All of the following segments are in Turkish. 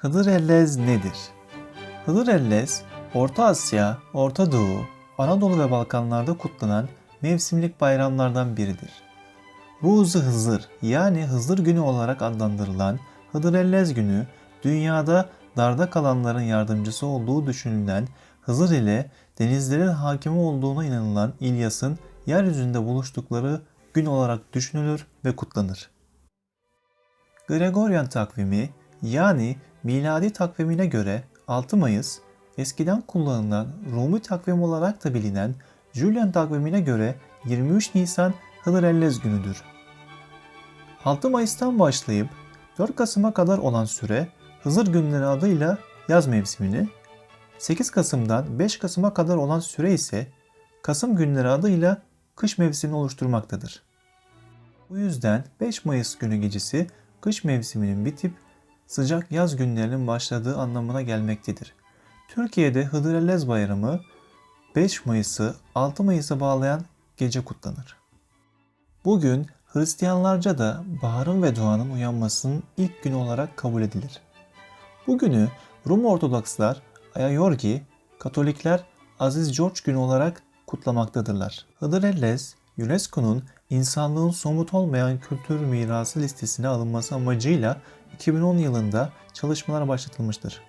Hıdrellez nedir? Hıdrellez, Orta Asya, Orta Doğu, Anadolu ve Balkanlarda kutlanan mevsimlik bayramlardan biridir. Ruzu Hızır yani Hızır Günü olarak adlandırılan Hıdrellez Günü, dünyada darda kalanların yardımcısı olduğu düşünülen Hızır ile denizlerin hakimi olduğuna inanılan İlyas'ın yeryüzünde buluştukları gün olarak düşünülür ve kutlanır. Gregorian takvimi yani miladi takvimine göre 6 Mayıs, eskiden kullanılan Rumi takvim olarak da bilinen Julian takvimine göre 23 Nisan Hıdrellez günüdür. 6 Mayıs'tan başlayıp 4 Kasım'a kadar olan süre Hızır günleri adıyla yaz mevsimini, 8 Kasım'dan 5 Kasım'a kadar olan süre ise Kasım günleri adıyla kış mevsimini oluşturmaktadır. Bu yüzden 5 Mayıs günü gecesi kış mevsiminin bitip sıcak yaz günlerinin başladığı anlamına gelmektedir. Türkiye'de Hıdrellez Bayramı 5 Mayıs'ı 6 Mayıs'a bağlayan gece kutlanır. Bugün Hristiyanlarca da baharın ve doğanın uyanmasının ilk günü olarak kabul edilir. Bu günü Rum Ortodokslar Ayayorgi, Katolikler Aziz George günü olarak kutlamaktadırlar. Hıdrellez, UNESCO'nun insanlığın somut olmayan kültür mirası listesine alınması amacıyla 2010 yılında çalışmalar başlatılmıştır.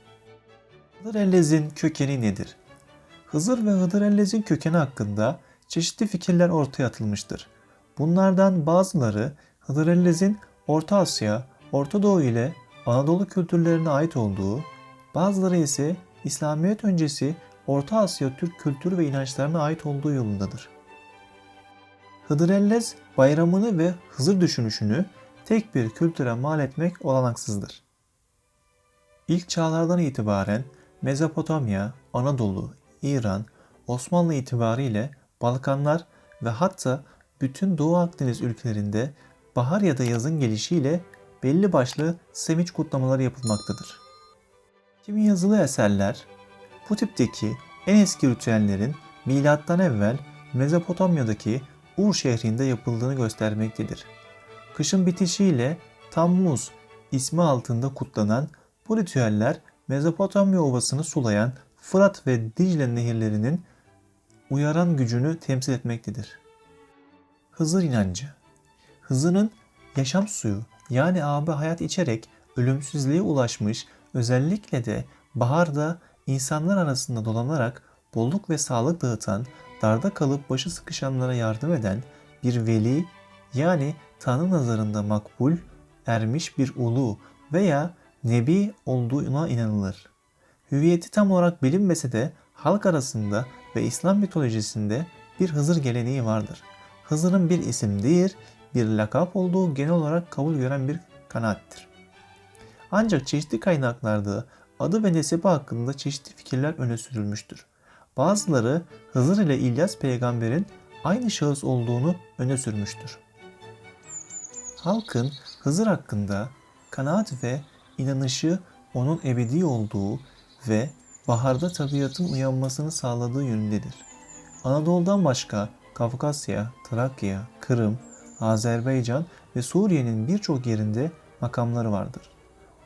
Hıdrellez'in kökeni nedir? Hızır ve Hıdrellez'in kökeni hakkında çeşitli fikirler ortaya atılmıştır. Bunlardan bazıları Hıdrellez'in Orta Asya, Orta Doğu ile Anadolu kültürlerine ait olduğu, bazıları ise İslamiyet öncesi Orta Asya Türk kültür ve inançlarına ait olduğu yolundadır. Hıdrellez bayramını ve Hızır düşünüşünü tek bir kültüre mal etmek olanaksızdır. İlk çağlardan itibaren Mezopotamya, Anadolu, İran, Osmanlı itibariyle Balkanlar ve hatta bütün Doğu Akdeniz ülkelerinde bahar ya da yazın gelişiyle belli başlı sevinç kutlamaları yapılmaktadır. Kimi yazılı eserler bu tipteki en eski ritüellerin milattan evvel Mezopotamya'daki Ur şehrinde yapıldığını göstermektedir. Kışın bitişiyle Tammuz ismi altında kutlanan bu ritüeller Mezopotamya ovasını sulayan Fırat ve Dicle nehirlerinin uyaran gücünü temsil etmektedir. Hızır inancı Hızır'ın yaşam suyu yani abi hayat içerek ölümsüzlüğe ulaşmış özellikle de baharda insanlar arasında dolanarak bolluk ve sağlık dağıtan, darda kalıp başı sıkışanlara yardım eden bir veli yani Tanrı nazarında makbul, ermiş bir ulu veya nebi olduğuna inanılır. Hüviyeti tam olarak bilinmese de halk arasında ve İslam mitolojisinde bir Hızır geleneği vardır. Hızır'ın bir isim değil, bir lakap olduğu genel olarak kabul gören bir kanaattir. Ancak çeşitli kaynaklarda adı ve nesebi hakkında çeşitli fikirler öne sürülmüştür. Bazıları Hızır ile İlyas peygamberin aynı şahıs olduğunu öne sürmüştür. Halkın Hızır hakkında kanaat ve inanışı onun ebedi olduğu ve baharda tabiatın uyanmasını sağladığı yönündedir. Anadolu'dan başka Kafkasya, Trakya, Kırım, Azerbaycan ve Suriye'nin birçok yerinde makamları vardır.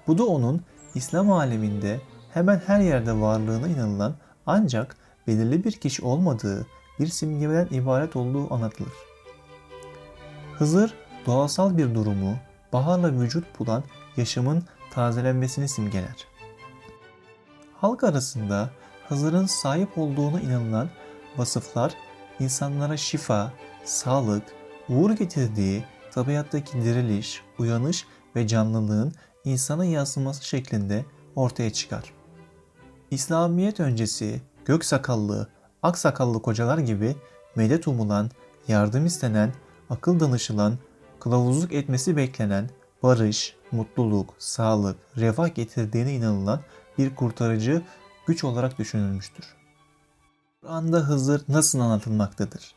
Bu da onun İslam aleminde hemen her yerde varlığına inanılan ancak belirli bir kişi olmadığı bir simgeden ibaret olduğu anlatılır. Hızır doğasal bir durumu, baharla vücut bulan yaşamın tazelenmesini simgeler. Halk arasında Hızır'ın sahip olduğuna inanılan vasıflar insanlara şifa, sağlık, uğur getirdiği tabiattaki diriliş, uyanış ve canlılığın insana yansıması şeklinde ortaya çıkar. İslamiyet öncesi gök sakallı, ak sakallı kocalar gibi medet umulan, yardım istenen, akıl danışılan, kılavuzluk etmesi beklenen, barış, mutluluk, sağlık, refah getirdiğine inanılan bir kurtarıcı güç olarak düşünülmüştür. Kur'an'da Hızır nasıl anlatılmaktadır?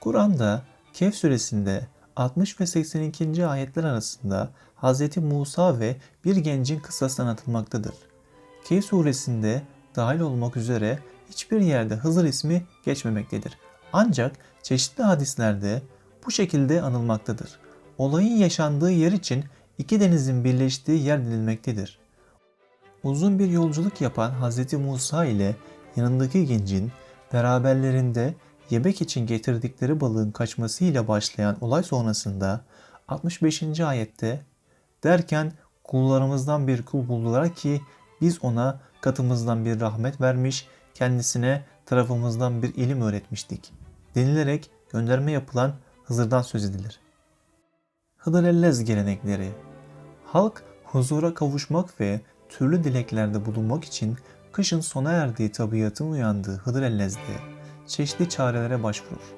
Kur'an'da Kehf suresinde 60 ve 82. ayetler arasında Hz. Musa ve bir gencin kıssası anlatılmaktadır. Kehf suresinde dahil olmak üzere hiçbir yerde Hızır ismi geçmemektedir. Ancak çeşitli hadislerde bu şekilde anılmaktadır. Olayın yaşandığı yer için iki denizin birleştiği yer denilmektedir. Uzun bir yolculuk yapan Hz. Musa ile yanındaki gencin beraberlerinde yemek için getirdikleri balığın kaçmasıyla başlayan olay sonrasında 65. ayette derken kullarımızdan bir kul buldular ki biz ona katımızdan bir rahmet vermiş, kendisine tarafımızdan bir ilim öğretmiştik denilerek gönderme yapılan Hızır'dan söz edilir. Hıdrellez gelenekleri Halk huzura kavuşmak ve türlü dileklerde bulunmak için kışın sona erdiği tabiatın uyandığı Hıdrellez'de çeşitli çarelere başvurur.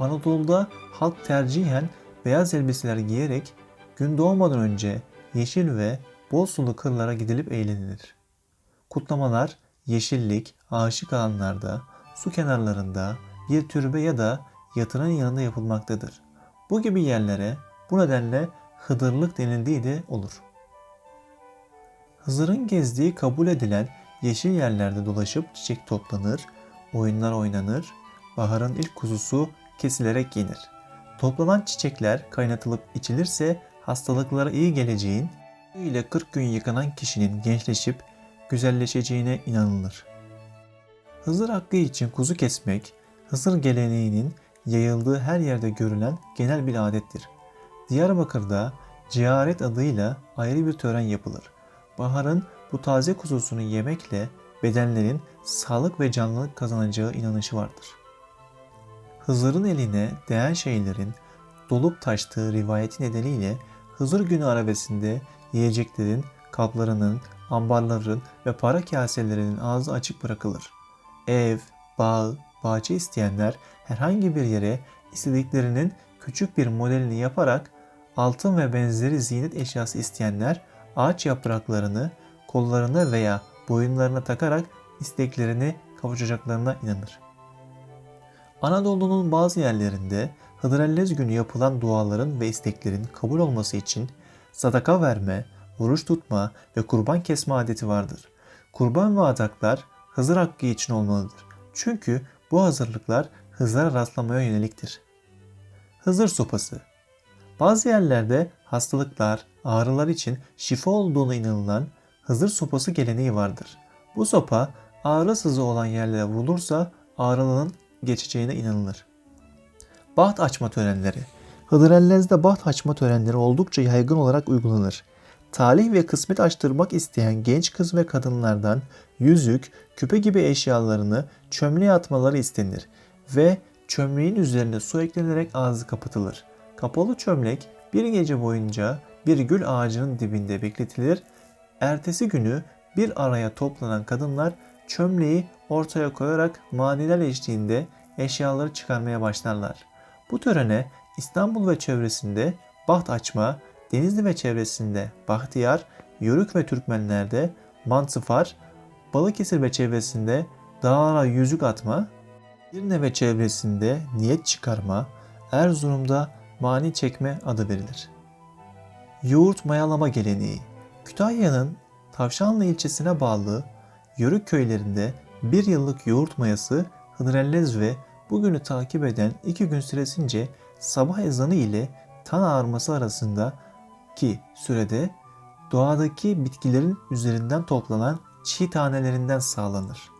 Anadolu'da halk tercihen beyaz elbiseler giyerek gün doğmadan önce yeşil ve bol sulu kırlara gidilip eğlenilir. Kutlamalar yeşillik, ağaçlık alanlarda, su kenarlarında, bir türbe ya da yatırın yanında yapılmaktadır. Bu gibi yerlere bu nedenle hıdırlık denildiği de olur. Hızır'ın gezdiği kabul edilen yeşil yerlerde dolaşıp çiçek toplanır, oyunlar oynanır, baharın ilk kuzusu kesilerek yenir. Toplanan çiçekler kaynatılıp içilirse hastalıklara iyi geleceğin ile 40 gün yıkanan kişinin gençleşip güzelleşeceğine inanılır. Hızır hakkı için kuzu kesmek, Hızır geleneğinin yayıldığı her yerde görülen genel bir adettir. Diyarbakır'da ciharet adıyla ayrı bir tören yapılır. Baharın bu taze kuzusunu yemekle bedenlerin sağlık ve canlılık kazanacağı inanışı vardır. Hızır'ın eline değen şeylerin dolup taştığı rivayeti nedeniyle Hızır günü arabesinde yiyeceklerin, kaplarının, ambarların ve para kaselerinin ağzı açık bırakılır. Ev, bağ, bahçe isteyenler herhangi bir yere istediklerinin küçük bir modelini yaparak altın ve benzeri ziynet eşyası isteyenler ağaç yapraklarını kollarına veya boyunlarına takarak isteklerini kavuşacaklarına inanır. Anadolu'nun bazı yerlerinde Hıdrellez günü yapılan duaların ve isteklerin kabul olması için sadaka verme, oruç tutma ve kurban kesme adeti vardır. Kurban ve adaklar Hızır hakkı için olmalıdır. Çünkü bu hazırlıklar Hızır'a rastlamaya yöneliktir. Hızır sopası Bazı yerlerde hastalıklar, ağrılar için şifa olduğuna inanılan Hızır sopası geleneği vardır. Bu sopa ağrı sızı olan yerlere vurulursa ağrılığın geçeceğine inanılır. Baht açma törenleri Hıdrellez'de baht açma törenleri oldukça yaygın olarak uygulanır. Talih ve kısmet açtırmak isteyen genç kız ve kadınlardan yüzük, küpe gibi eşyalarını çömleğe atmaları istenir ve çömleğin üzerine su eklenerek ağzı kapatılır. Kapalı çömlek bir gece boyunca bir gül ağacının dibinde bekletilir. Ertesi günü bir araya toplanan kadınlar çömleği ortaya koyarak maniler eşliğinde eşyaları çıkarmaya başlarlar. Bu törene İstanbul ve çevresinde baht açma, Denizli ve çevresinde Bahtiyar, Yörük ve Türkmenlerde Mantıfar, Balıkesir ve çevresinde dağlara yüzük atma, Girne ve çevresinde niyet çıkarma, Erzurum'da mani çekme adı verilir. Yoğurt mayalama geleneği Kütahya'nın Tavşanlı ilçesine bağlı Yörük köylerinde bir yıllık yoğurt mayası Hıdrellez ve bugünü takip eden iki gün süresince sabah ezanı ile tan ağarması arasında ki sürede doğadaki bitkilerin üzerinden toplanan çiğ tanelerinden sağlanır.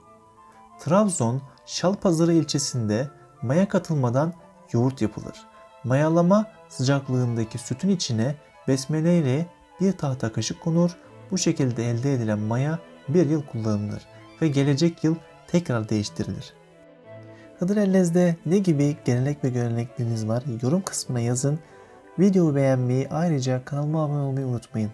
Trabzon Şalpazarı ilçesinde maya katılmadan yoğurt yapılır. Mayalama sıcaklığındaki sütün içine besmele ile bir tahta kaşık konur. Bu şekilde elde edilen maya bir yıl kullanılır ve gelecek yıl tekrar değiştirilir. Hıdrellez'de ne gibi gelenek ve görenekleriniz var? Yorum kısmına yazın. Videoyu beğenmeyi ayrıca kanalıma abone olmayı unutmayın.